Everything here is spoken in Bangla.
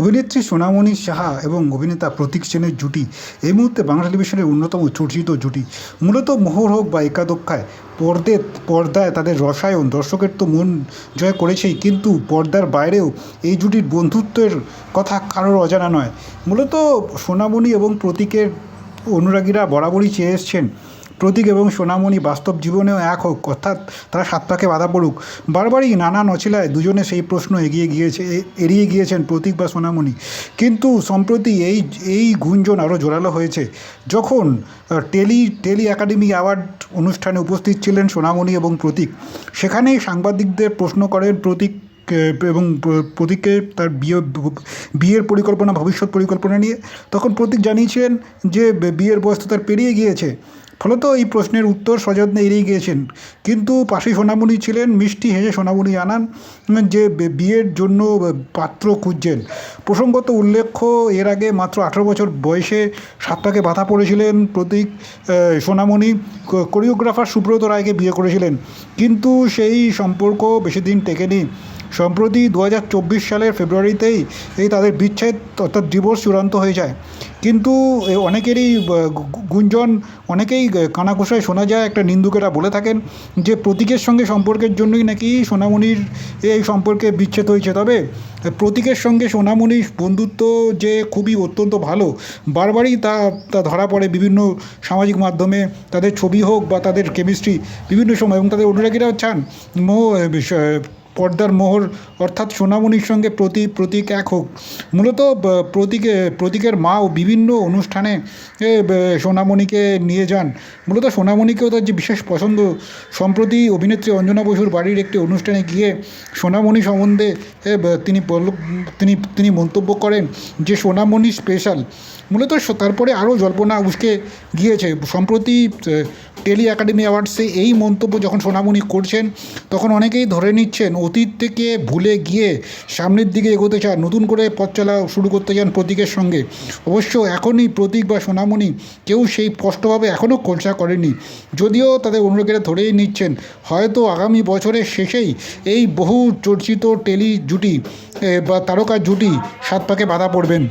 অভিনেত্রী সোনামণি সাহা এবং অভিনেতা প্রতীক সেনের জুটি এই মুহূর্তে বাংলা টেলিভিশনের অন্যতম চর্চিত জুটি। মূলত মোহর হোক বা একাদক্ষায়, পর্দে, পর্দায় তাদের রসায়ন, দর্শকের তো মন জয় করেছেই, কিন্তু পর্দার বাইরেও এই জুটির বন্ধুত্বের কথা কারোর অজানা নয়। মূলত সোনামণি এবং প্রতীকের অনুরাগীরা বরাবরই চেয়ে এসছেন প্রতীক এবং সোনামণি বাস্তব জীবনেও এক হোক, অর্থাৎ তারা সাত পাকে বাধা পড়ুক। বারবারই নানা নছিলায় দুজনে সেই প্রশ্ন এগিয়ে গিয়েছে এড়িয়ে গিয়েছেন প্রতীক বা সোনামণি। কিন্তু সম্প্রতি এই এই গুঞ্জন আরও জোরালো হয়েছে। যখন টেলি টেলি একাডেমি অ্যাওয়ার্ড অনুষ্ঠানে উপস্থিত ছিলেন সোনামণি এবং প্রতীক, সেখানেই সাংবাদিকদের প্রশ্ন করেন প্রতীক এবং প্র- প্রতীককে তার বিয়ে, বিয়ের পরিকল্পনা, ভবিষ্যৎ পরিকল্পনা নিয়ে। তখন প্রতীক জানিয়েছিলেন যে বিয়ের বয়স তো তার পেরিয়ে গিয়েছে। ফলত এই প্রশ্নের উত্তর সযত্নে এড়িয়ে গিয়েছেন। কিন্তু পাশে সোনামণি ছিলেন, মিষ্টি হেসে সোনামণি জানান যে বিয়ের জন্য পাত্র খুঁজছেন। প্রসঙ্গত উল্লেখ্য, এর আগে মাত্র আঠেরো বছর বয়সে সাতটাকে বাধা পড়েছিলেন প্রতীক সোনামণি। কোরিওগ্রাফার সুব্রত রায়কে বিয়ে করেছিলেন। কিন্তু সেই সম্পর্ক বেশি দিন টেকেনি। সম্প্রতি দু হাজার চব্বিশ সালের ফেব্রুয়ারিতেই এই তাদের বিচ্ছেদ অর্থাৎ ডিভোর্স চূড়ান্ত হয়ে যায়। কিন্তু অনেকেরই গুঞ্জন, অনেকেই কানাঘোষায় শোনা যায় একটা নিন্দুকেরা বলে থাকেন যে প্রতীকের সঙ্গে সম্পর্কের জন্যই নাকি সোনামণির এই সম্পর্কে বিচ্ছেদ হয়েছে। তবে প্রতীকের সঙ্গে সোনামণির বন্ধুত্ব যে খুবই অত্যন্ত ভালো, বারবারই তা তা ধরা পড়ে বিভিন্ন সামাজিক মাধ্যমে। তাদের ছবি হোক বা তাদের কেমিস্ট্রি বিভিন্ন সময় এবং তাদের অনুরাগীরাও চান। পর্দার মোহর অর্থাৎ সোনামণির সঙ্গে প্রতি, প্রতীক এক হোক। মূলত প্রতীকে, প্রতীকের মাও বিভিন্ন অনুষ্ঠানে সোনামণিকে নিয়ে যান। মূলত সোনামণিকেও তার যে বিশেষ পছন্দ, সম্প্রতি অভিনেত্রী অঞ্জনা বসুর বাড়ির একটি অনুষ্ঠানে গিয়ে সোনামণি সম্বন্ধে তিনি তিনি তিনি মন্তব্য করেন যে সোনামণি স্পেশাল মূলত তারপরে আরও জল্পনা উস্কে গিয়েছে। সম্প্রতি টেলি একাডেমি অ্যাওয়ার্ডসে এই মন্তব্য যখন সোনামণি করছেন, তখন অনেকেই ধরে নিচ্ছেন অতীত থেকে ভুলে গিয়ে সামনের দিকে এগোতে চান, নতুন করে পথ চলা শুরু করতে চান প্রতীকের সঙ্গে। অবশ্য এখনই প্রতীক বা সোনামণি কেউ সেই স্পষ্টভাবে এখনও খোলসা করেনি যদিও তাদের অনুরাগীরা ধরেই নিচ্ছেন, হয়তো আগামী বছরের শেষেই এই বহু চর্চিত টেলি জুটি বা তারকা জুটি সাত পাকে বাধা পড়বেন।